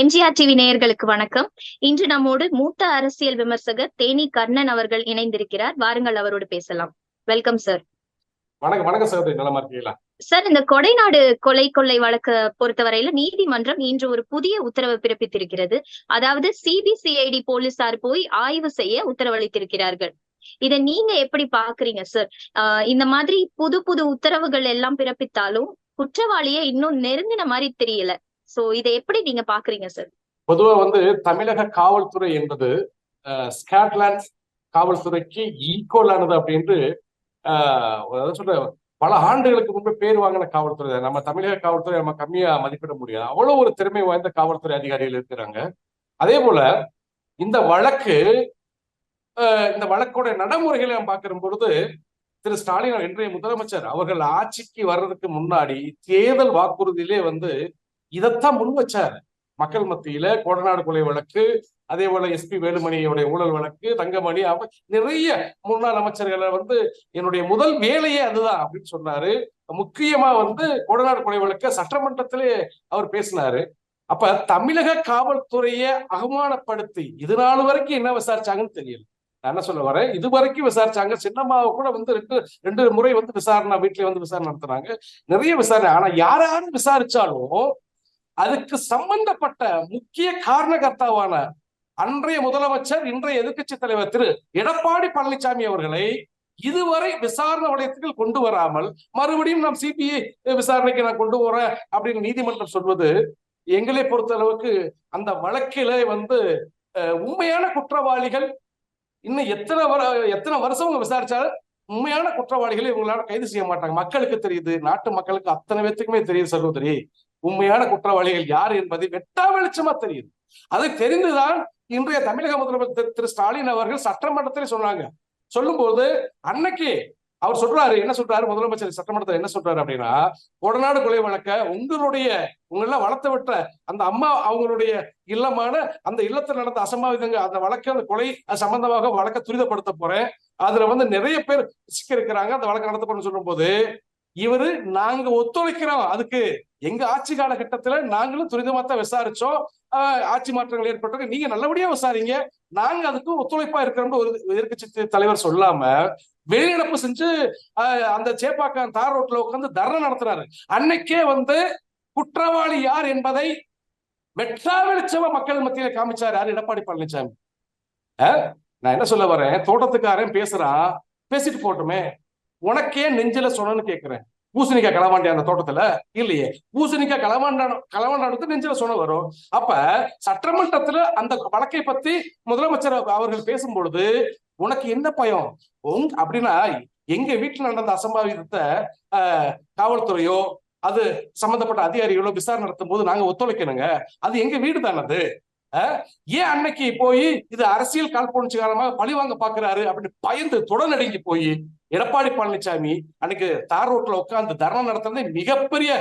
MGR TV நேயர்களுக்கு வணக்கம். இன்று நம்மோடு மூத்த அரசியல் விமர்சகர் தேனி கர்ணன் அவர்கள் இணைந்திருக்கிறார். வாருங்கள் அவரோடு பேசலாம். வெல்கம் சார் வணக்கம் வணக்கம் சகோதரி நலமா இருக்கீங்களா? சார் இந்த கொடைநாடு கொலை கொள்ளை வழக்கு பொறுத்தவரையில நீதிமன்றம் இன்று ஒரு புதிய உத்தரவு பிறப்பித்திருக்கிறது. அதாவது சிபிசிஐடி போலீசார் போய் ஆய்வு செய்ய உத்தரவளித்திருக்கிறார்கள். இத நீங்க எப்படி பாக்குறீங்க சார் இந்த மாதிரி புது புது உத்தரவுகள் எல்லாம் பிறப்பித்தாலும் குற்றவாளியை இன்னும் நெருங்கின மாதிரி தெரியல. சோ இதை எப்படி நீங்க பாக்குறீங்க சார் பொதுவா வந்து தமிழக காவல்துறை என்பது அஹ், ஸ்காட்லாந்து காவல்துறைக்கு ஈக்குவலானது அப்படின்ட்டு ஆஹ், சொல்ற பல ஆண்டுகளுக்கு முன்பு பேர் வாங்கின காவல்துறை நம்ம தமிழக காவல்துறை நம்ம கம்மியா மதிப்பிட முடியாது. அவ்வளவு ஒரு திறமை வாய்ந்த காவல்துறை அதிகாரிகள் இருக்கிறாங்க. அதே போல இந்த வழக்கு இந்த வழக்கோட நடைமுறைகளை நாம் பார்க்கிற பொழுது திரு ஸ்டாலின் இன்றைய முதலமைச்சர் அவர்கள் ஆட்சிக்கு வர்றதுக்கு முன்னாடி தேர்தல் வாக்குறுதியிலே வந்து இதைத்தான் முன் வச்சாரு. மக்கள் மத்தியில கோடநாடு கொலை வழக்கு அதே போல எஸ்பி வேலுமணியுடைய ஊழல் வழக்கு தங்கமணி அவ நிறைய முன்னாள் அமைச்சர்களை வந்து என்னுடைய முதல் வேலையே அதுதான் அப்படின்னு சொன்னாரு. முக்கியமா வந்து கோடநாடு கொலை வழக்க சட்டமன்றத்திலே அவர் பேசினாரு. அப்ப தமிழக காவல்துறையை அவமானப்படுத்தி இது நாள் வரைக்கும் என்ன விசாரிச்சாங்கன்னு தெரியல. நான் என்ன சொல்ல வரேன்? இது வரைக்கும் விசாரிச்சாங்க. சின்னம்மாவை கூட வந்து ரெண்டு ரெண்டு முறை வந்து விசாரணை வீட்டுல வந்து விசாரணை நடத்துறாங்க நிறைய விசாரணை. ஆனா யாராவது விசாரிச்சாலும் அதுக்கு சம்பந்தப்பட்ட முக்கிய காரணகர்த்தாவான அன்றைய முதலமைச்சர் இன்றைய எதிர்க்கட்சி தலைவர் திரு. எடப்பாடி பழனிசாமி அவர்களை இதுவரை விசாரணை வளையத்துக்கு கொண்டு வராமல் மறுபடியும் நாம் சிபிஐ விசாரணைக்கு நான் கொண்டு வரேன் அப்படின்னு நீதிமன்றம் சொல்வது எங்களை பொறுத்த அளவுக்கு அந்த வழக்கில வந்து அஹ், உண்மையான குற்றவாளிகள் இன்னும் எத்தனை வர எத்தனை வருஷம் அவங்க விசாரிச்சாலும் உண்மையான குற்றவாளிகளை இவங்களால கைது செய்ய மாட்டாங்க. மக்களுக்கு தெரியுது நாட்டு மக்களுக்கு அத்தனை பேத்துக்குமே தெரியுது சகோதரி. உண்மையான குற்றவாளிகள் யார் என்பது வெட்டா வெளிச்சமா தெரியுது. அது தெரிந்துதான் இன்றைய தமிழக முதலமைச்சர் திரு ஸ்டாலின் அவர்கள் சட்டமன்றத்தில் சொன்னாங்க. சொல்லும்போது அன்னைக்கு அவர் சொல்றாரு என்ன சொல்றாரு? முதலமைச்சர் சட்டமன்றத்தில் என்ன சொல்றாரு அப்படின்னா கொடநாடு கொலை வழக்க உங்களுடைய உங்களெல்லாம் வளர்த்து விட்ட அந்த அம்மா அவங்களுடைய இல்லமான அந்த இல்லத்தில் நடந்த அசம்பாவிதங்க அந்த வழக்கு அந்த கொலை சம்பந்தமாக வழக்க துரிதப்படுத்த போறேன். அதுல வந்து நிறைய பேர் சிக்க இருக்கிறாங்க அந்த வழக்கு நடத்தப்படும் சொல்லும் போது இவரு நாங்க ஒத்துழைக்கிறோம். அதுக்கு எங்க ஆட்சி காலகட்டத்துல நாங்களும் துரிதமா தான் விசாரிச்சோம். ஆஹ் ஆட்சி மாற்றங்கள் ஏற்பட்டிருக்கு. நீங்க நல்லபடியா விசாரிங்க. நாங்க அதுக்கும் ஒத்துழைப்பா இருக்கிறோம்னு ஒரு எதிர்கட்சி தலைவர் சொல்லாம வெளிநடப்பு செஞ்சு ஆஹ் அந்த சேப்பாக்கம் தார் ரோட்ல உட்காந்து தர்ணை நடத்துறாரு. அன்னைக்கே வந்து குற்றவாளி யார் என்பதை வெற்றா வெளிச்சமா மக்கள் மத்தியில காமிச்சாரு. யார்? எடப்பாடி பழனிசாமி. நான் என்ன சொல்ல வரேன்? தோட்டத்துக்காரன் பேசுறான். பேசிட்டு போட்டுமே உனக்கே நெஞ்சில சொன்னன்னு கேட்கிறேன் பூசணிக்காய் களவாண்டியா அந்த தோட்டத்துல? இல்லையே. பூசணிக்காய் களவாண்டான களவாண்டானது நெஞ்சில சொன்ன வரும். அப்ப சட்டமன்றத்துல அந்த வழக்கை பத்தி முதலமைச்சர் அவர்கள் பேசும் பொழுது உனக்கு என்ன பயம்? உங் அப்படின்னா எங்க வீட்டுல நடந்த அசம்பாவிதத்தை ஆஹ், காவல்துறையோ அது சம்பந்தப்பட்ட அதிகாரிகளோ விசாரணை நடத்தும் போது நாங்க ஒத்துழைக்கணுங்க. அது எங்க வீடு தானது ஏன் அன்னைக்கு போய் இது அரசியல் காழ்ப்புணர்ச்சி காரணமாக பழி வாங்க பாக்குறாரு அப்படின்னு பயந்து தொடநடுங்கி போய் எடப்பாடி பழனிசாமி அன்னைக்கு தார் ரோட்ல உட்கார்ந்து தர்ணம் நடத்துறதே மிகப்பெரிய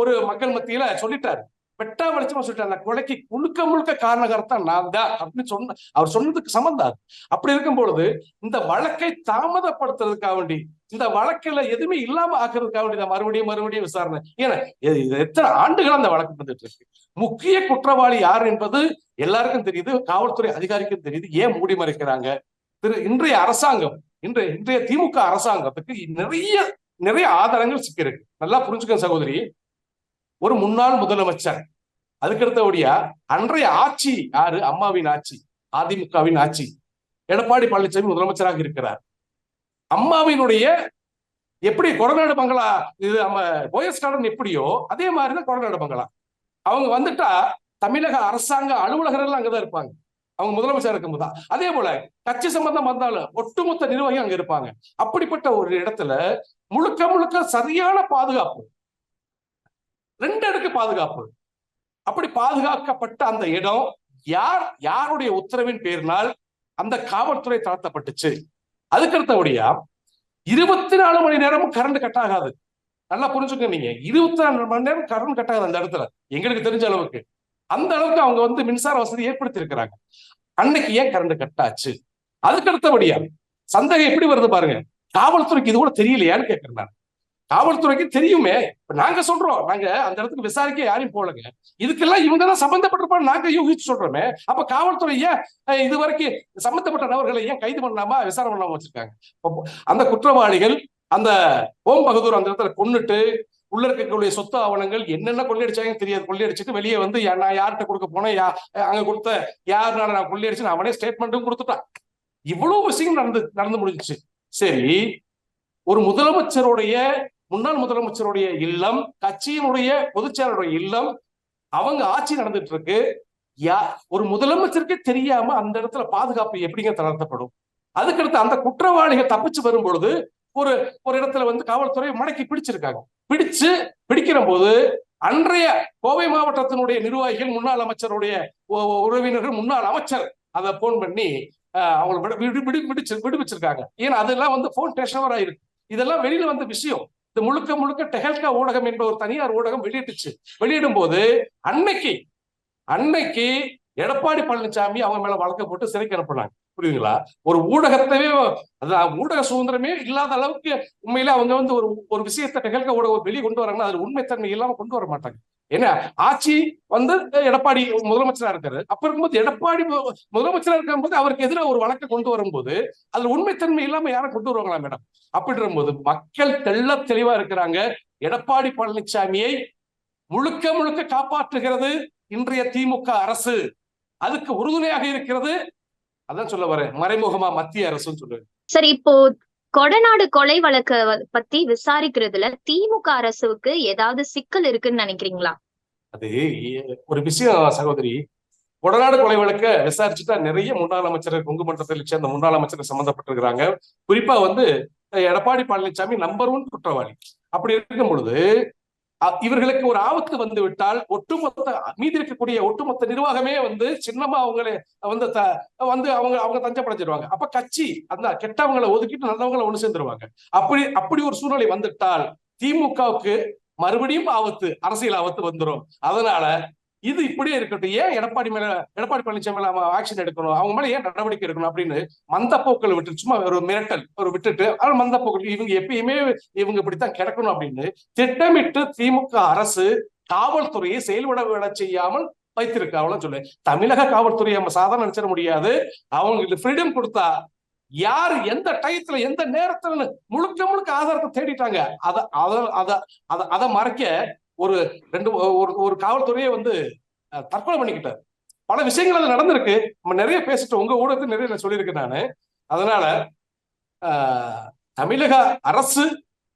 ஒரு மக்கள் மத்தியில சொல்லிட்டாரு. வெட்டா வெளிச்சமா சொல்லிட்டாரு. அந்த கொலைக்கு முழுக்க முழுக்க காரணகர்த்தான் நான் தான் அப்படின்னு சொன்ன அவர் சொன்னதுக்கு சம்மந்தாது அப்படி இருக்கும் பொழுது இந்த வழக்கை தாமதப்படுத்துறதுக்காக வேண்டி இந்த வழக்குல எதுவுமே இல்லாம ஆக்குறதுக்காக வேண்டி மறுபடியும் மறுபடியும் விசாரணை. ஏன்னா எத்தனை ஆண்டுகள் அந்த வழக்கு வந்துட்டு இருக்கு? முக்கிய குற்றவாளி யார் என்பது எல்லாருக்கும் தெரியுது. காவல்துறை அதிகாரிக்கும் தெரியுது. ஏன் மூடி மறைக்கிறாங்க? திரு இன்றைய அரசாங்கம் இன்றைய இன்றைய திமுக அரசாங்கத்துக்கு நிறைய நிறைய ஆதாரங்கள் சிக்கிருக்கு நல்லா புரிஞ்சுக்க சகோதரி. ஒரு முன்னாள் முதலமைச்சர் அதுக்கடுத்தபடியா அன்றைய ஆட்சி யாரு? அம்மாவின் ஆட்சி அதிமுகவின் ஆட்சி. எடப்பாடி பழனிசாமி முதலமைச்சராக இருக்கிறார். அம்மாவினுடைய எப்படி கொரநாடு பங்களா இது நம்ம போயஸ் கார்டன் எப்படியோ அதே மாதிரிதான் கொரநாடு பங்களா. அவங்க வந்துட்டா தமிழக அரசாங்க அலுவலகர்கள் எல்லாம் அங்கதான் இருப்பாங்க. அவங்க முதலமைச்சர் இருக்கும்போது தான் அதே போல கட்சி சம்பந்தம் வந்தாலும் ஒட்டுமொத்த நிர்வாகம் அங்க இருப்பாங்க. அப்படிப்பட்ட ஒரு இடத்துல முழுக்க முழுக்க சரியான பாதுகாப்பு ரெண்டு அடுக்கு பாதுகாப்பு. அப்படி பாதுகாக்கப்பட்ட அந்த இடம் யார் யாருடைய உத்தரவின் பேரினால் அந்த காவல்துறை தாழ்த்தப்பட்டுச்சு. அதுக்கடுத்தபடியா இருபத்தி நாலு மணி நேரமும் கரண்ட் கட் ஆகாது. நல்லா புரிஞ்சுக்க நீங்க. இருபத்தி நாலு மணி நேரம் கரண்ட் கட் அந்த இடத்துல. எங்களுக்கு தெரிஞ்ச அளவுக்கு. அந்த அளவுக்கு அவங்க வந்து மின்சார வசதி ஏற்படுத்தி இருக்கிறாங்க அன்னைக்கு ஏன் கரண்ட் கட் ஆச்சு அதுக்கு அடுத்தபடியா சந்தேகம் எப்படி வருது பாருங்க. காவல்துறைக்கு இது கூட தெரியலையான்னு கேட்கிறேன் நான். காவல்துறைக்கு தெரியுமே. இப்ப நாங்க சொல்றோம். நாங்க அந்த இடத்துக்கு விசாரிக்க யாரையும் போலங்க இதுக்கெல்லாம் இவங்க தான் சம்பந்தப்பட்டிருப்பான்னு நாங்க யூகிச்சு சொல்றோமே. அப்ப காவல்துறை ஏன் அஹ், இது வரைக்கும் சம்பந்தப்பட்ட நபர்களை ஏன் கைது பண்ணாம விசாரணை பண்ணாம வச்சிருக்காங்க? அந்த குற்றவாளிகள் அந்த ஓம் பகதூர் அந்த இடத்துல கொன்னுட்டு உள்ள இருக்கக்கூடிய சொத்து ஆவணங்கள் என்னென்ன கொள்ளையடிச்சாங்கன்னு தெரியாது. கொள்ளையடிச்சிட்டு வெளியே வந்து நான் யார்கிட்ட கொடுக்க போனேன்? யா அங்க கொடுத்த யாருனால நான் கொள்ளையடிச்சு அவனே ஸ்டேட்மெண்ட்டும் கொடுத்துட்டான். இவ்வளவு விஷயம் நடந்து நடந்து முடிஞ்சுச்சு. சரி ஒரு முதலமைச்சருடைய முன்னாள் முதலமைச்சருடைய இல்லம் கட்சியினுடைய பொதுச்செயலருடைய இல்லம் அவங்க ஆட்சி நடந்துட்டு இருக்கு. யா ஒரு முதலமைச்சருக்கே தெரியாம அந்த இடத்துல பாதுகாப்பு எப்படிங்க தளர்த்தப்படும்? அதுக்கடுத்து அந்த குற்றவாளிகள் தப்பிச்சு வரும் பொழுது ஒரு ஒரு இடத்துல வந்து காவல்துறை மடக்கி பிடிச்சிருக்காங்க. பிடிச்சு பிடிக்கிற போது அன்றைய கோவை மாவட்டத்தினுடைய நிர்வாகிகள் முன்னாள் அமைச்சருடைய உறவினர்கள் முன்னாள் அமைச்சர் அதை போன் பண்ணி அவங்களை விடு- விடு- விடு விடுவிச்சிருக்காங்க. ஏன்னா அதெல்லாம் வந்து போன் டெஸ்டவரா இருக்கு. இதெல்லாம் வெளியில வந்த விஷயம். இது முழுக்க முழுக்க டெஹல்கா ஊடகம் என்ற ஒரு தனியார் ஊடகம் வெளியிட்டுச்சு. வெளியிடும் போது அன்னைக்கு அன்னைக்கு எடப்பாடி பழனிசாமி அவங்க மேல வழக்க போட்டு சிறைக்கு அனுப்புனாங்க. புரியுதுங்களா? ஒரு ஊடகத்தவே ஊடக சுதந்திரமே இல்லாத அளவுக்கு உண்மையில அவங்க வந்து ஒரு ஒரு விஷயத்தை நிகழ்க ஊடக வெளியே கொண்டு வராங்கன்னா அது உண்மைத்தன்மை இல்லாம கொண்டு வர மாட்டாங்க. ஏன்னா ஆட்சி வந்து எடப்பாடி முதலமைச்சரா இருக்காரு. அப்ப இருக்கும்போது எடப்பாடி முதலமைச்சரா இருக்கும்போது அவருக்கு எதிராக ஒரு வழக்கை கொண்டு வரும்போது அதுல உண்மைத்தன்மை இல்லாம யாரும் கொண்டு வருவாங்களா மேடம்? அப்படின்ற போது மக்கள் தெள்ள தெளிவா இருக்கிறாங்க. எடப்பாடி பழனிசாமியை முழுக்க முழுக்க காப்பாற்றுகிறது இன்றைய திமுக அரசு. அதுக்கு உறுதுணையாக இருக்கிறது அதான் சொல்ல வரேன். மறைமுகமா மத்திய அரசுன்னு சொல்லுவேன். சரி இப்போ கொடநாடு கொலை வழக்க பத்தி விசாரிக்கிறதுல திமுக அரசுக்கு ஏதாவது சிக்கல் இருக்குன்னு நினைக்கிறீங்களா? அது ஒரு விஷயம் சகோதரி. கொடநாடு கொலை வழக்க விசாரிச்சுட்டா நிறைய முன்னாள் அமைச்சர் கொங்கு மண்டலத்தில் சேர்ந்த முன்னாள் அமைச்சர் சம்பந்தப்பட்டிருக்கிறாங்க. குறிப்பா வந்து எடப்பாடி பழனிசாமி நம்பர் ஒன் குற்றவாளி. அப்படி இருக்கும் பொழுது இவர்களுக்கு ஒரு ஆபத்து வந்து விட்டால் ஒட்டுமொத்த மீதி இருக்கக்கூடிய ஒட்டுமொத்த நிர்வாகமே வந்து சின்னமா அவங்களே வந்து த- வந்து அவங்க அவங்க தஞ்சப்படைஞ்சிருவாங்க அப்ப கட்சி அந்த கெட்டவங்களை ஒதுக்கிட்டு நல்லவங்களை ஒண்ணு சேர்ந்துருவாங்க. அப்படி அப்படி ஒரு சூழ்நிலை வந்துட்டால் திமுகவுக்கு மறுபடியும் ஆபத்து அரசியல் ஆபத்து வந்துரும். அதனால இது இப்படியே இருக்கட்டும். ஏன் எடப்பாடி மேல எடப்பாடி பழனிசாமி மேல ஆக்ஷன் எடுக்கணும்? அவங்க மேல ஏன் நடவடிக்கை எடுக்கணும் அப்படின்னு மந்த போக்கள் விட்டு சும்மா ஒரு மிரட்டல் ஒரு விட்டுட்டு ஆனா மந்த போக்கள் இவங்க எப்பயுமே இவங்க இப்படித்தான் கிடக்கணும் அப்படின்னு திட்டமிட்டு திமுக அரசு காவல்துறையை செயல்பட விட செய்யாமல் வைத்திருக்காவலாம் சொல்லு தமிழக காவல்துறையை நம்ம சாதாரண நினைச்சிட முடியாது. அவங்களுக்கு ஃப்ரீடம் கொடுத்தா யார் எந்த டயத்துல எந்த நேரத்துல முழுக்க முழுக்க ஆதாரத்தை தேடிட்டாங்க. அத அத அத அத அதை மறைக்க ஒரு ரெண்டு ஒரு ஒரு காவல்துறையை வந்து தற்கொலை பண்ணிக்கிட்டார். பல விஷயங்கள் அது நடந்திருக்கு. நம்ம நிறைய பேசிட்டோம். உங்க ஊடகத்தில் நிறைய நான் சொல்லியிருக்கேன் நானு. அதனால ஆஹ், தமிழக அரசு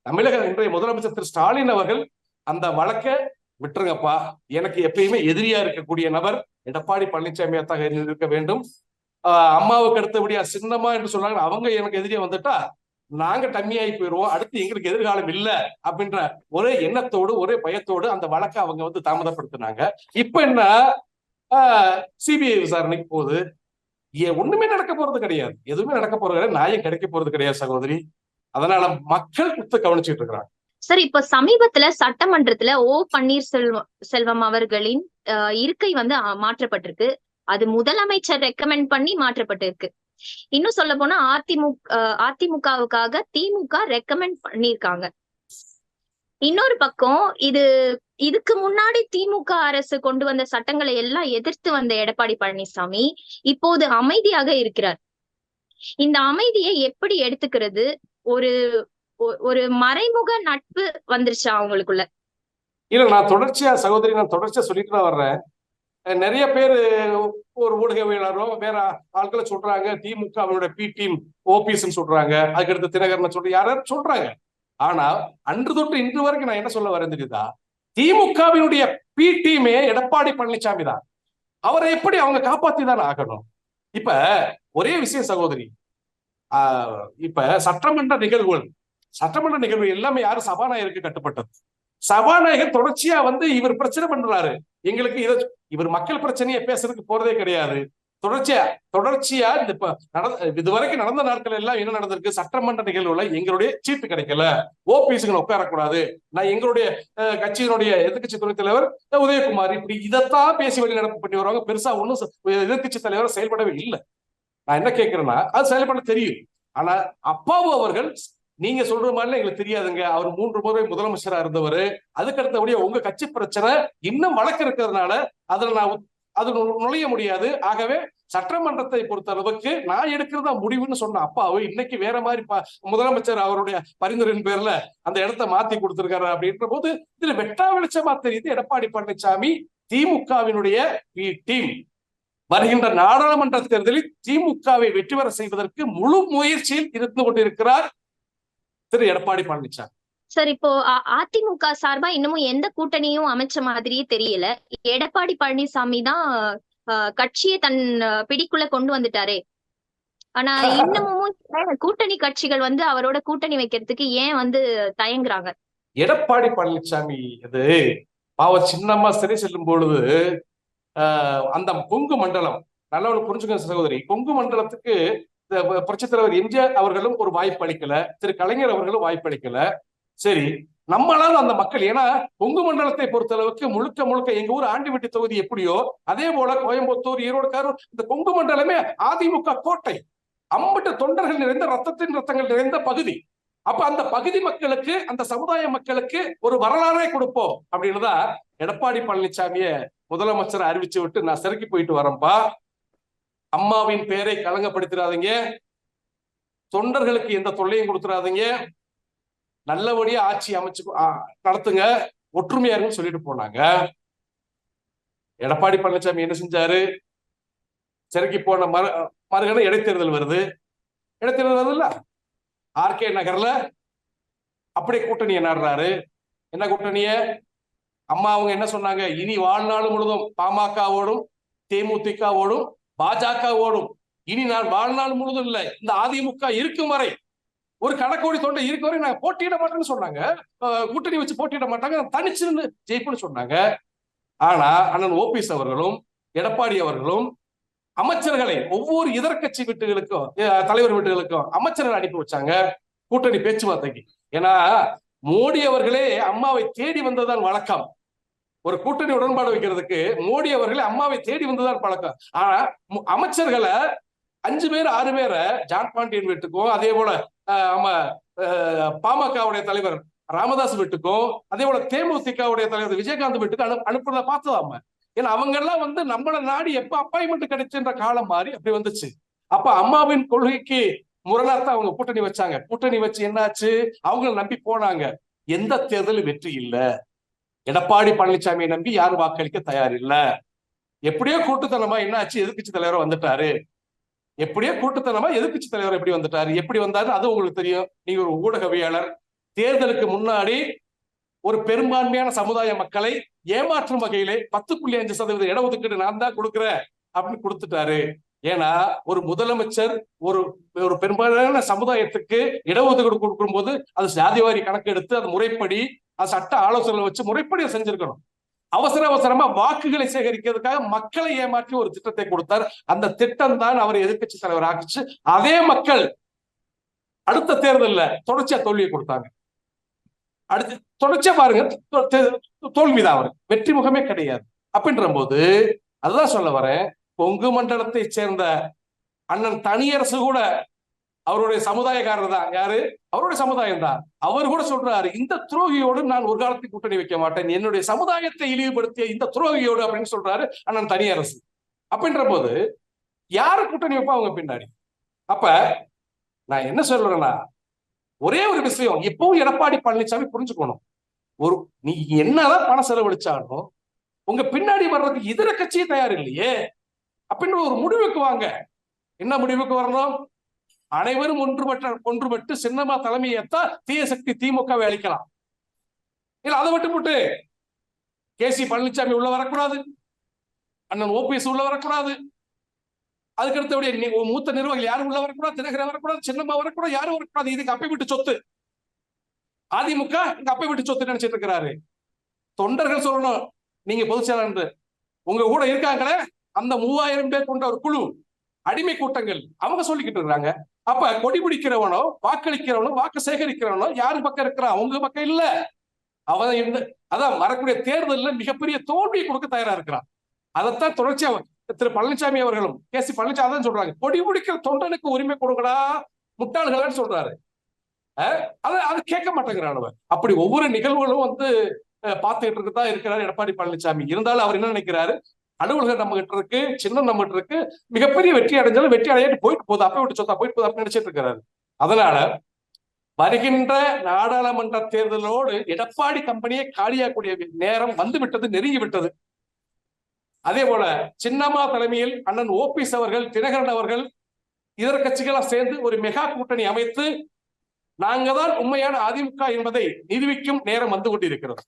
தமிழக இன்றைய முதலமைச்சர் திரு. ஸ்டாலின் அவர்கள் அந்த வழக்கை விட்டுருங்கப்பா. எனக்கு எப்பயுமே எதிரியா இருக்கக்கூடிய நபர் எடப்பாடி பழனிசாமியாக இருக்க வேண்டும். ஆஹ், அம்மாவுக்கு அடுத்தபடியா சின்னம்மா என்று சொன்னாங்க. அவங்க எனக்கு எதிரியா வந்துட்டா நாங்க டம்மியாகி போயிடுவோம் அடுத்து எங்களுக்கு எதிர்காலம் இல்ல அப்படின்ற ஒரே எண்ணத்தோடு ஒரே பயத்தோடு அந்த வழக்கை அவங்க வந்து தாமதப்படுத்தினாங்க. இப்ப என்ன? சிபிஐ விசாரணைக்கு போகுது. ஒண்ணுமே நடக்க போறது கிடையாது. எதுவுமே நடக்க போறது கிடையாது. நியாயம் கிடைக்க போறது கிடையாது சகோதரி. அதனால மக்கள் குத்து கவனிச்சுட்டு இருக்கிறாங்க. சரி இப்ப சமீபத்துல சட்டமன்றத்துல ஓ பன்னீர்செல்வம் செல்வம் அவர்களின் இருக்கை வந்து மாற்றப்பட்டிருக்கு. அது முதலமைச்சர் ரெக்கமெண்ட் பண்ணி மாற்றப்பட்டிருக்கு. இன்னும் சொல்ல போனா அதிமுக அதிமுகவுக்காக திமுக ரெக்கமெண்ட் பண்ணிருக்காங்க இன்னொரு பக்கம் இது இதுக்கு முன்னாடி திமுக அரசு கொண்டு வந்த சட்டங்களை எல்லாம் எதிர்த்து வந்த எடப்பாடி பழனிசாமி இப்போது அமைதியாக இருக்கிறார். இந்த அமைதியை எப்படி எடுத்துக்கிறது? ஒரு ஒரு மறைமுக நட்பு வந்துருச்சா அவங்களுக்குள்ள? இல்ல நான் தொடர்ச்சியா சகோதரி நான் தொடர்ச்சியா சொல்லிட்டு தான் வர்றேன். நிறைய பேர் ஒரு ஊடகவியலாளரோ வேற ஆட்களை சொல்றாங்க. திமுக அவனுடைய பி டீம் ஓபிஎஸ் சொல்றாங்க. அதுக்கடுத்து தினகரன் சொல்ற யாரும் சொல்றாங்க? ஆனா அன்று தொட்டு இன்று வரைக்கும் நான் என்ன சொல்ல வரேன் தெரியுதா? திமுகவினுடைய பி டீமே எடப்பாடி பழனிசாமி தான். அவரை எப்படி அவங்க காப்பாத்தி தான் ஆகணும்? இப்ப ஒரே விஷயம் சகோதரி. ஆஹ் இப்ப சட்டமன்ற நிகழ்வுகள் சட்டமன்ற நிகழ்வு எல்லாமே யாரும் சபாநாயகருக்கு கட்டுப்பட்டது? சபாநாயகர் தொடர்ச்சியா வந்து இவர் பிரச்சனை பண்றாரு. எங்களுக்கு இத இவர் மக்கள் பிரச்சனையை பேசுறதுக்கு போறதே கிடையாது. தொடர்ச்சியா தொடர்ச்சியா இந்த இப்ப நடந்த இதுவரைக்கும் நடந்த நாட்கள் எல்லாம் என்ன நடந்திருக்கு? சட்டமன்ற நிகழ்வுல எங்களுடைய சீட்டு கிடைக்கல. ஓபிஎஸ்க்கு உட்காரக்கூடாது. நான் எங்களுடைய அஹ், கட்சியினுடைய எதிர்க்கட்சி துணைத் தலைவர் உதயகுமார் இப்படி இதைத்தான் பேசி வெளிநடப்பு பண்ணி வருவாங்க. பெருசா ஒன்றும் எதிர்க்கட்சி தலைவர் செயல்படவே இல்லை. நான் என்ன கேட்கிறேன்னா அது செயல்பட தெரியும். ஆனா அப்பாவு அவர்கள் நீங்க சொல்ற மாதிரிலாம் எங்களுக்கு தெரியாதுங்க. அவர் மூன்று முறை முதலமைச்சரா இருந்தவர். அதுக்கு அடுத்தபடியா உங்க கட்சி பிரச்சனை இன்னும் வழக்கு இருக்கிறதுனால அதுல நான் அது நுழைய முடியாது. ஆகவே சட்டமன்றத்தை பொறுத்த அளவுக்கு நான் எடுக்கிறதா முடிவுன்னு சொன்ன அப்பாவு இன்னைக்கு வேற மாதிரி முதலமைச்சர் அவருடைய பரிந்துரையின் பேர்ல அந்த இடத்த மாத்தி கொடுத்திருக்காரு அப்படின்ற போது இதுல வெட்டா வெளிச்சமா தெரியுது எடப்பாடி பழனிசாமி திமுகவினுடைய டீம். வருகின்ற நாடாளுமன்ற தேர்தலில் திமுகவை வெற்றி பெற செய்வதற்கு முழு முயற்சியில் இருந்து கொண்டிருக்கிறார் திரு எடப்பாடி பழனிசாமி சார் இப்போ அதிமுக சார்பா இன்னமும் எந்த கூட்டணியும் அமைச்ச மாதிரியே தெரியல. எடப்பாடி பழனிசாமி தான் கட்சியை தன் பிடிக்குள்ள கொண்டு வந்துட்டாரே. ஆனா இன்னமும் கூட்டணி கட்சிகள் வந்து அவரோட கூட்டணி வைக்கிறதுக்கு ஏன் வந்து தயங்குறாங்க? எடப்பாடி பழனிசாமி இது பாவ சின்னம்மா சிறை செல்லும் பொழுது அந்த கொங்கு மண்டலம் நல்லவனு புரிஞ்சுக்க சகோதரி கொங்கு மண்டலத்துக்கு புரட்சித் தலைவர் எம்ஜிஆர் அவர்களும் ஒரு வாய்ப்பு அளிக்கல. திரு. கலைஞர் அவர்களும் வாய்ப்பு அளிக்கல. சரி நம்மளால அந்த மக்கள் ஏன்னா கொங்கு மண்டலத்தை பொறுத்த அளவுக்கு முழுக்க முழுக்க எங்க ஊர் ஆண்டிவெட்டி தொகுதி எப்படியோ அதே போல கோயம்புத்தூர் ஈரோடு கரூர் இந்த கொங்கு மண்டலமே அதிமுக கோட்டை. அம்பட்டு தொண்டர்கள் நிறைந்த ரத்தத்தின் ரத்தங்கள் நிறைந்த பகுதி. அப்ப அந்த பகுதி மக்களுக்கு அந்த சமுதாய மக்களுக்கு ஒரு வரலாறே கொடுப்போம். அப்படின்னு தான் எடப்பாடி பழனிசாமிய முதலமைச்சர் அறிவிச்சு விட்டு நான் சிறைக்கு போயிட்டு வரேன்பா. அம்மாவின் பெயரை களங்கப்படுத்திடாதீங்க தொண்டர்களுக்கு எந்த தொல்லையும் கொடுத்துடாதீங்க. நல்லபடியா ஆட்சி அமைச்சு நடத்துங்க. ஒற்றுமையா இருங்கன்னு சொல்லிட்டு போனாங்க. எடப்பாடி பழனிசாமி என்ன செஞ்சாரு? சிறைக்கு போன மறு மறுகணம் இடைத்தேர்தல் வருது. இடைத்தேர்தல் வருதுல்ல? ஆர்கே நகர்ல அப்படியே கூட்டணியை நாடுறாரு. என்ன கூட்டணிய? அம்மா அவங்க என்ன சொன்னாங்க? இனி வாழ்நாள் முழுதும் பாமகவோடும் தேமுதிகவோடும் பாஜக ஓடும். இனி நான் வாழ்நாள் முழுதும் இல்லை. இந்த அதிமுக இருக்கும் வரை ஒரு கணக்கோடி தொண்டை இருக்க வரை நான் போட்டியிட மாட்டேன்னு சொன்னாங்க. கூட்டணி வச்சு போட்டியிட மாட்டாங்க. நான் தனிச்சுன்னு ஜெயிப்புன்னு சொன்னாங்க. ஆனா அண்ணன் ஓபிஎஸ் அவர்களும் எடப்பாடி அவர்களும் அமைச்சர்களை ஒவ்வொரு இதர கட்சி வீட்டுகளுக்கும் தலைவர் வீட்டுகளுக்கும் அமைச்சர்கள் அனுப்பி வச்சாங்க. கூட்டணி பேச்சுவார்த்தைக்கு. ஏன்னா மோடி அவர்களே அம்மாவை தேடி வந்ததுதான் வழக்கம். ஒரு கூட்டணி உடன்பாடு வைக்கிறதுக்கு மோடி அவர்களே அம்மாவை தேடி வந்துதான் பழக்கம். ஆனா அமைச்சர்களை அஞ்சு பேர் ஆறு பேரை ஜான் பாண்டியன் வீட்டுக்கும் அதே போல அஹ், ஆமா பாமகவுடைய தலைவர் ராமதாஸ் வீட்டுக்கும் அதே போல தேமுதிகவுடைய தலைவர் விஜயகாந்த் வீட்டுக்கும் அனு அனுப்புறத பார்த்ததாம. ஏன்னா அவங்க எல்லாம் வந்து நம்மள நாடி எப்ப அப்பாயின்மெண்ட் கிடைச்சுன்ற காலம் மாறி அப்படி வந்துச்சு. அப்ப அம்மாவின் கொள்கைக்கு முரணாத்தான் அவங்க கூட்டணி வச்சாங்க. கூட்டணி வச்சு என்னாச்சு? அவங்கள நம்பி போனாங்க. எந்த தேர்தலும் வெற்றி இல்லை. எடப்பாடி பழனிசாமியை நம்பி யாரும் வாக்களிக்க தயார் இல்ல எப்படியோ கூட்டுத்தனமா என்னாச்சு எதிர்க்கட்சி தலைவரை வந்துட்டாரு. எப்படியோ கூட்டுத்தனமா எதிர்க்கட்சி தலைவர் எப்படி வந்துட்டாரு எப்படி வந்தாரு அது உங்களுக்கு தெரியும். நீங்க ஒரு ஊடகவியாளர் தேர்தலுக்கு முன்னாடி ஒரு பெரும்பான்மையான சமுதாய மக்களை ஏமாற்றும் வகையிலே பத்து புள்ளி அஞ்சு சதவீத இடஒதுக்கீடு நான் தான் கொடுக்குறேன் அப்படின்னு கொடுத்துட்டாரு. ஏன்னா ஒரு முதலமைச்சர் ஒரு ஒரு பெரும்பாலான சமுதாயத்துக்கு இடஒதுக்கீடு கொடுக்கும் போது அது ஜாதிவாரி கணக்கு எடுத்து அது முறைப்படி அது சட்ட ஆலோசனை வச்சு முறைப்படி செஞ்சிருக்கணும். அவசர அவசரமா வாக்குகளை சேகரிக்கிறதுக்காக மக்களை ஏமாற்றி ஒரு திட்டத்தை கொடுத்தார். அந்த திட்டம் தான் அவர் எதிர்கட்சி தலைவர் ஆக்கிச்சு. அதே மக்கள் அடுத்த தேர்தல்ல தொடர்ச்சியா தோல்வியை கொடுத்தாங்க. அடுத்து தொடர்ச்சியா பாருங்க தோல்விதான் அவர் வெற்றி முகமே கிடையாது. அப்படின்ற போது அதுதான் சொல்ல வரேன். கொங்கு மண்டலத்தை சேர்ந்த அண்ணன் தனியரசு கூட அவருடைய சமுதாயக்காரர் தான். யாரு? அவருடைய சமுதாயம் தான். அவர் கூட சொல்றாரு இந்த துரோகியோடு நான் ஒரு காலத்தை கூட்டணி வைக்க மாட்டேன். என்னுடைய சமுதாயத்தை இழிவுபடுத்திய இந்த துரோகியோடு அப்படின்னு சொல்றாரு அண்ணன் தனியரசு. அப்படின்ற போது யாரு கூட்டணி வைப்பா அவங்க பின்னாடி? அப்ப நான் என்ன சொல்றேன்னா ஒரே ஒரு விஷயம் இப்பவும் எடப்பாடி பழனிசாமி புரிஞ்சுக்கணும். ஒரு நீ என்னதான் பணம் செலவழிச்சாலும் உங்க பின்னாடி வர்றதுக்கு இதர கட்சியே தயார் இல்லையே அப்படின்னு ஒரு முடிவுக்கு வாங்க என்ன முடிவுக்கு வரணும்? அனைவரும் ஒன்றுபட்ட ஒன்றுபட்டு சின்னமா தலைமையேத்தா தீய சக்தி திமுகவை அழிக்கலாம் இல்ல அதை மட்டும் போட்டு கே சி பழனிசாமி உள்ள வரக்கூடாது. அண்ணன் ஓபிஎஸ் உள்ள வரக்கூடாது. அதுக்கு அடுத்தபடி மூத்த நிர்வாகிகள் யாரும் உள்ள வரக்கூடாது தினகரன் வரக்கூடாது சின்னம்மா வரக்கூடாது யாரும் வரக்கூடாது. இதுக்கு அப்பை விட்டு சொத்து. அதிமுக இங்க அப்பை விட்டு சொத்து நினைச்சிட்டு இருக்கிறாரு. தொண்டர்கள் சொல்லணும். நீங்க பொதுச் செயலாளர் உங்க கூட இருக்காங்களே? அந்த மூவாயிரம் பேர் கொண்ட ஒரு குழு அடிமை கூட்டங்கள் அவங்க சொல்லிக்கிட்டு இருக்காங்க அப்ப கொடி பிடிக்கிறவனோ வாக்களிக்கிறவனோ வாக்கு சேகரிக்கிறவனோ யாரு பக்கம் இருக்கிறான் அவங்க பக்கம் இல்ல. அவன் இந்த அதான் வரக்கூடிய தேர்தல்ல மிகப்பெரிய தோல்வியை கொடுக்க தயாரா இருக்கிறான் அதைத்தான் தொடர்ச்சியா திரு பழனிசாமி அவர்களும் கே சி பழனிசாமி தான் சொல்றாங்க. கொடி பிடிக்கிற தொண்டனுக்கு உரிமை கொடுக்கடா முட்டாள்களான்னு சொல்றாரு. அஹ், அது அது கேட்க மாட்டேங்கிறான் அப்படி ஒவ்வொரு நிகழ்வுகளும் வந்து பார்த்துக்கிட்டு இருக்கதான் இருக்கிறார் எடப்பாடி பழனிசாமி இருந்தாலும் அவர் என்ன நினைக்கிறாரு? அலுவலகம் நம்ம கிட்ட இருக்கு சின்னம் நம்ம கிட்ட இருக்கு. மிகப்பெரிய வெற்றி அடைஞ்சாலும் வெற்றி அடையாட்டு போயிட்டு போகுது. அப்போ விட்டு சொத்தா போயிட்டு போகுது அப்படின்னு நினைச்சிட்டு இருக்கிறாரு. அதனால வருகின்ற நாடாளுமன்ற தேர்தலோடு எடப்பாடி கம்பெனியை காலியாக்கூடிய நேரம் வந்து விட்டது நெருங்கி விட்டது அதே போல சின்னம்மா தலைமையில் அண்ணன் ஓபிஎஸ் அவர்கள் தினகரன் அவர்கள் இதர கட்சிகளா சேர்ந்து ஒரு மெகா கூட்டணி அமைத்து நாங்க தான் உண்மையான அதிமுக என்பதை நிரூபிக்கும் நேரம் வந்து கொண்டிருக்கிறது.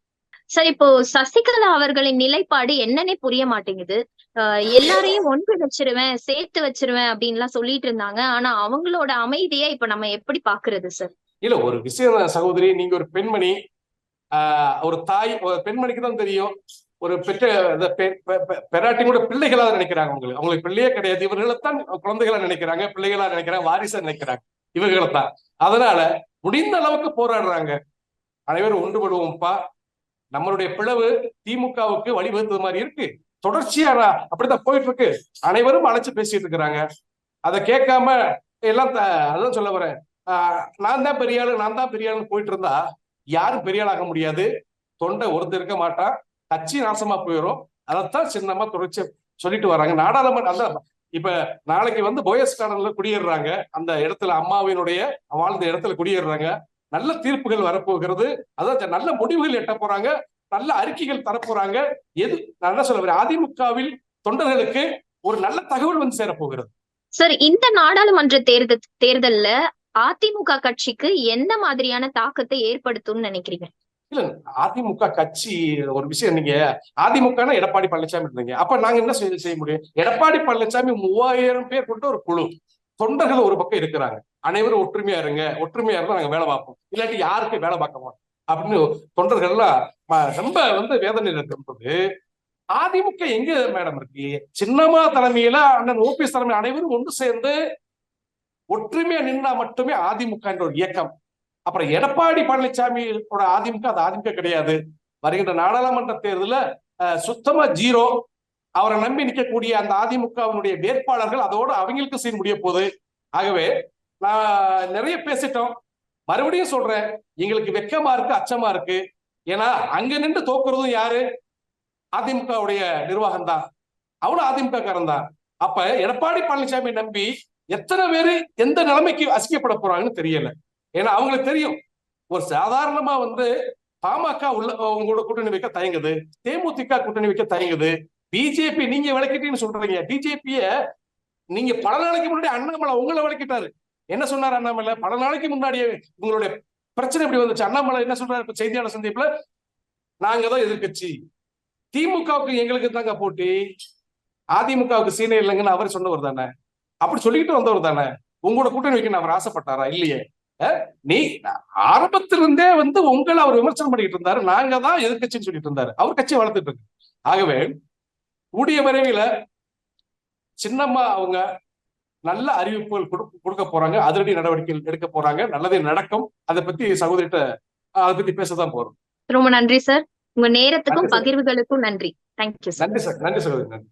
சார் இப்போ சசிகலா அவர்களின் நிலைப்பாடு என்னன்னே புரிய மாட்டேங்குது. ஆஹ் எல்லாரையும் ஒன்று வச்சிருவேன் சேர்த்து வச்சிருவேன் அப்படின்லாம் சொல்லிட்டு இருந்தாங்க. ஆனா அவங்களோட அமைதியை இப்ப நம்ம எப்படி பாக்குறது சார் இல்ல ஒரு விஷயம் சகோதரி நீங்க ஒரு பெண்மணி ஆஹ் ஒரு தாய் ஒரு பெண்மணிக்கு தான் தெரியும். ஒரு பெற்ற இந்த பெ- கூட பிள்ளைகளா நினைக்கிறாங்க உங்களுக்கு அவங்களுக்கு பிள்ளையே கிடையாது. இவர்களைத்தான் குழந்தைகளா நினைக்கிறாங்க பிள்ளைகளா நினைக்கிறாங்க வாரிசா நினைக்கிறாங்க. இவர்களைத்தான் அதனால முடிந்த அளவுக்கு போராடுறாங்க. அனைவரும் ஒன்றுபடுவோம்ப்பா. நம்மளுடைய பிளவு திமுகவுக்கு வழிவகுத்தது மாதிரி இருக்கு. தொடர்ச்சியா அப்படிதான் அப்படித்தான் போயிட்டு இருக்கு அனைவரும் அழைச்சு பேசிட்டு இருக்கிறாங்க. அதை கேட்காம எல்லாம் த- அதான் சொல்ல வரேன். ஆஹ் நான் தான் பெரிய ஆளு நான் தான் பெரிய ஆளுன்னு போயிட்டு இருந்தா யாரும் பெரிய ஆளாக முடியாது. தொண்டை ஒருத்தர் இருக்க மாட்டான். கட்சி நாசமா போயிடும் அதைத்தான் சின்னமா தொடர்ச்சி சொல்லிட்டு வராங்க. நாடாளுமன்ற அந்த இப்ப நாளைக்கு வந்து போயஸ் கார்டன்ல குடியேறுறாங்க. அந்த இடத்துல அம்மாவினுடைய வாழ்ந்த இடத்துல குடியேறுறாங்க. நல்ல தீர்ப்புகள் வரப்போகிறது. அதான் நல்ல முடிவுகள் எட்ட போறாங்க. நல்ல அறிக்கைகள் தரப்போறாங்க எது என்ன சொல்ல அதிமுகவில் தொண்டர்களுக்கு ஒரு நல்ல தகவல் வந்து சேரப்போகிறது. சார் இந்த நாடாளுமன்ற தேர்தல் தேர்தல்ல அதிமுக கட்சிக்கு எந்த மாதிரியான தாக்கத்தை ஏற்படுத்தும்னு நினைக்கிறீங்க? இல்ல அதிமுக கட்சி ஒரு விஷயம் நீங்க அதிமுகனா எடப்பாடி பழனிசாமி இருந்தீங்க. அப்ப நாங்க என்ன செய்ய செய்ய முடியும்? எடப்பாடி பழனிசாமி மூவாயிரம் பேர் கொண்ட ஒரு குழு. தொண்டர்கள் ஒரு பக்கம் இருக்கிறாங்க. அனைவரும் ஒற்றுமையா இருங்க. ஒற்றுமையா இருந்தா நாங்க வேலை பார்ப்போம். இல்லாட்டி யாருக்கு வேலை பார்க்க மாட்டோம்? அப்படின்னு தொண்டர்கள்லாம் ரொம்ப வந்து வேதனையில் இருக்கும்போது அதிமுக எங்க மேடம் இருக்கு? சின்னமா தலைமையில அண்ணன் ஓபிஎஸ் தலைமை அனைவரும் ஒன்று சேர்ந்து ஒற்றுமையா நின்னா மட்டுமே அதிமுக என்ற ஒரு இயக்கம். அப்புறம் எடப்பாடி பழனிசாமியோட அதிமுக அது அதிமுக கிடையாது. வருகின்ற நாடாளுமன்ற தேர்தல அஹ், சுத்தமா ஜீரோ. அவரை நம்பி நிற்கக்கூடிய அந்த அதிமுகவினுடைய வேட்பாளர்கள் அதோட அவங்களுக்கு செய்ய முடிய போகுது. ஆகவே நான் நிறைய பேசிட்டோம். மறுபடியும் சொல்றேன் எங்களுக்கு வெக்கமா இருக்கு அச்சமா இருக்கு. ஏன்னா அங்க நின்று தோக்குறதும் யாரு? அதிமுகவுடைய நிர்வாகம் தான் அவனும் அதிமுக காரன் தான். அப்ப எடப்பாடி பழனிசாமி நம்பி எத்தனை பேரு எந்த நிலைமைக்கு அசிக்கப்பட போறாங்கன்னு தெரியல. ஏன்னா அவங்களுக்கு தெரியும். ஒரு சாதாரணமா வந்து பாமக உள்ள உங்களோட கூட்டணி வைக்க தயங்குது. தேமுதிக கூட்டணி வைக்க தயங்குது. பிஜேபி நீங்க விளக்கிட்டீங்கன்னு சொல்றீங்க. பிஜேபிய நீங்க பல நாளைக்கு முன்னாடி அண்ணாமலை உங்களை விளக்கிட்டாரு. என்ன சொன்னார் அண்ணாமலை? பல நாளைக்கு முன்னாடியே உங்களுடைய பிரச்சனை எப்படி வந்துச்சு. அண்ணாமலை என்ன சொல்றாரு இப்ப செய்தியாளர் சந்திப்புல? நாங்க தான் எதிர்க்கட்சி. திமுகவுக்கு எங்களுக்கு தாங்க போட்டி. அதிமுகவுக்கு சீனே இல்லைங்கன்னு அவர் சொன்னவர் தானே? அப்படி சொல்லிக்கிட்டு வந்தவர் தானே? உங்களோட கூட்டணி வைக்கணும் அவர் ஆசைப்பட்டாரா? இல்லையே. அஹ், நீ ஆரம்பத்திலிருந்தே வந்து உங்களை அவர் விமர்சனம் பண்ணிட்டு இருந்தாரு. நாங்க தான் எதிர்க்கட்சின்னு சொல்லிட்டு இருந்தாரு. அவர் கட்சியை வளர்த்துட்டு இருக்கு ஆகவே கூடிய விரைவில் சின்னம்மா அவங்க நல்ல அறிவிப்புகள் கொடுக்க கொடுக்க போறாங்க. அதிரடி நடவடிக்கைகள் எடுக்க போறாங்க. நல்லதே நடக்கும். அதை பத்தி சகோதரிட்ட அதை பத்தி பேசதான் போறோம். ரொம்ப நன்றி சார். உங்க நேரத்துக்கும். பகிர்வுகளுக்கும் நன்றி. தேங்க்யூ சார் நன்றி சார். நன்றி சகோதரி. நன்றி.